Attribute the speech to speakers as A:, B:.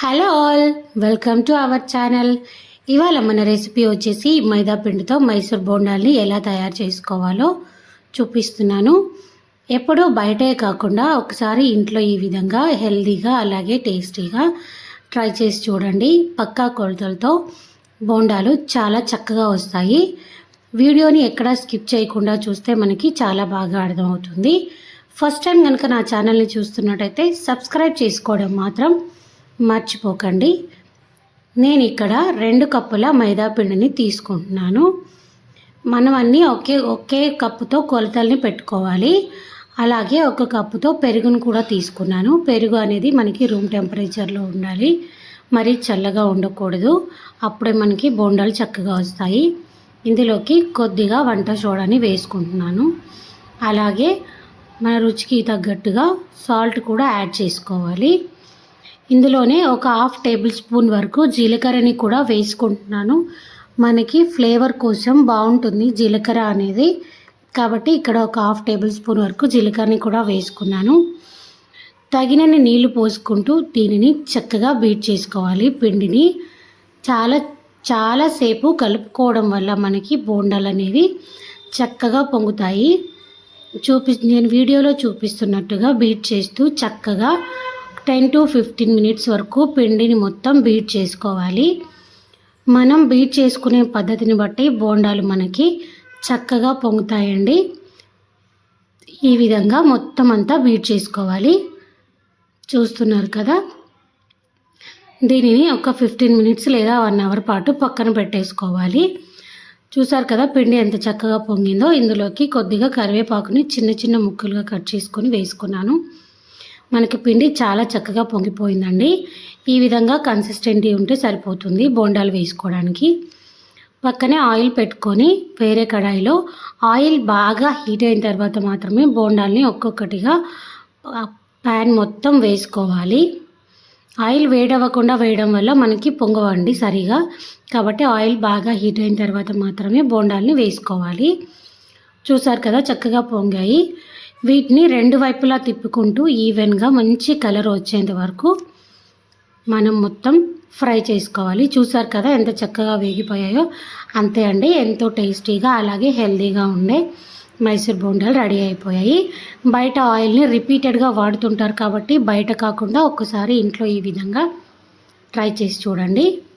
A: Hello all welcome to our channel ఇవాళ మన recipe వచ్చేసి మైదా పిండితో మైసూర్ బోండాల్ని ఎలా తయారు చేసుకోవాలో చూపిస్తున్నాను. ఎప్పుడూ బయటే కాకుండా ఒకసారి ఇంట్లో ఈ విధంగా హెల్దీగా అలాగే టేస్టీగా ట్రై చేసి చూడండి. పక్కా కొలతలతో బోండాలు చాలా చక్కగా వస్తాయి. వీడియోని ఎక్కడా స్కిప్ చేయకుండా చూస్తే మనకి చాలా బాగా అర్థమవుతుంది. ఫస్ట్ టైం కనుక నా ఛానల్ని చూస్తున్నట్టయితే సబ్స్క్రైబ్ చేసుకోవడం మాత్రం మర్చిపోకండి. నేను ఇక్కడ రెండు కప్పుల మైదా పిండిని తీసుకుంటున్నాను. మనం అన్నీ ఒకే ఒకే కప్పుతో కొలతల్ని పెట్టుకోవాలి. అలాగే ఒక కప్పుతో పెరుగును కూడా తీసుకున్నాను. పెరుగు అనేది మనకి రూమ్ టెంపరేచర్లో ఉండాలి. మరీ చల్లగా ఉండకూడదు. అప్పుడే మనకి బోండాలు చక్కగా వస్తాయి. ఇందులోకి కొద్దిగా వంట సోడాని వేసుకుంటున్నాను. అలాగే మన రుచికి తగ్గట్టుగా సాల్ట్ కూడా యాడ్ చేసుకోవాలి. ఇందులోనే ఒక హాఫ్ టేబుల్ స్పూన్ వరకు జీలకర్రని కూడా వేసుకుంటున్నాను. మనకి ఫ్లేవర్ కోసం బాగుంటుంది జీలకర్ర అనేది. కాబట్టి ఇక్కడ ఒక హాఫ్ టేబుల్ స్పూన్ వరకు జీలకర్రని కూడా వేసుకున్నాను. తగినన్ని నీళ్ళు పోసుకుంటూ దీనిని చక్కగా బీట్ చేసుకోవాలి పిండిని. చాలా చాలాసేపు కలుపుకోవడం వల్ల మనకి బోండాలు అనేవి చక్కగా పొంగుతాయి. చూపి నేను వీడియోలో చూపిస్తున్నట్టుగా బీట్ చేస్తూ చక్కగా టెన్ టు ఫిఫ్టీన్ మినిట్స్ వరకు పిండిని మొత్తం బీట్ చేసుకోవాలి. మనం బీట్ చేసుకునే పద్ధతిని బట్టి బోండాలు మనకి చక్కగా పొంగుతాయండి. ఈ విధంగా మొత్తం అంతా బీట్ చేసుకోవాలి. చూస్తున్నారు కదా? దీనిని ఒక ఫిఫ్టీన్ మినిట్స్ లేదా వన్ అవర్ పాటు పక్కన పెట్టేసుకోవాలి. చూసారు కదా పిండి ఎంత చక్కగా పొంగిందో. ఇందులోకి కొద్దిగా కరివేపాకుని చిన్న చిన్న ముక్కలుగా కట్ చేసుకొని వేసుకున్నాను. మనకి పిండి చాలా చక్కగా పొంగిపోయిందండి. ఈ విధంగా కన్సిస్టెంటీ ఉంటే సరిపోతుంది బోండాలు వేసుకోవడానికి. పక్కనే ఆయిల్ పెట్టుకొని వేరే కడాయిలో ఆయిల్ బాగా హీట్ అయిన తర్వాత మాత్రమే బోండాల్ని ఒక్కొక్కటిగా ప్యాన్ మొత్తం వేసుకోవాలి. ఆయిల్ వేడవ్వకుండా వేయడం వల్ల మనకి పొంగవండి సరిగా. కాబట్టి ఆయిల్ బాగా హీట్ అయిన తర్వాత మాత్రమే బోండాల్ని వేసుకోవాలి. చూసారు కదా చక్కగా పొంగాయి. వీటిని రెండు వైపులా తిప్పుకుంటూ ఈవెన్గా మంచి కలర్ వచ్చేంత వరకు మనం మొత్తం ఫ్రై చేసుకోవాలి. చూసారు కదా ఎంత చక్కగా వేగిపోయాయో. అంతే అండి ఎంతో టేస్టీగా అలాగే హెల్తీగా ఉండే మైసూర్ బోండాలు రెడీ అయిపోయాయి. బయట ఆయిల్ని రిపీటెడ్గా వాడుతుంటారు కాబట్టి బయట కాకుండా ఒక్కసారి ఇంట్లో ఈ విధంగా ట్రై చేసి చూడండి.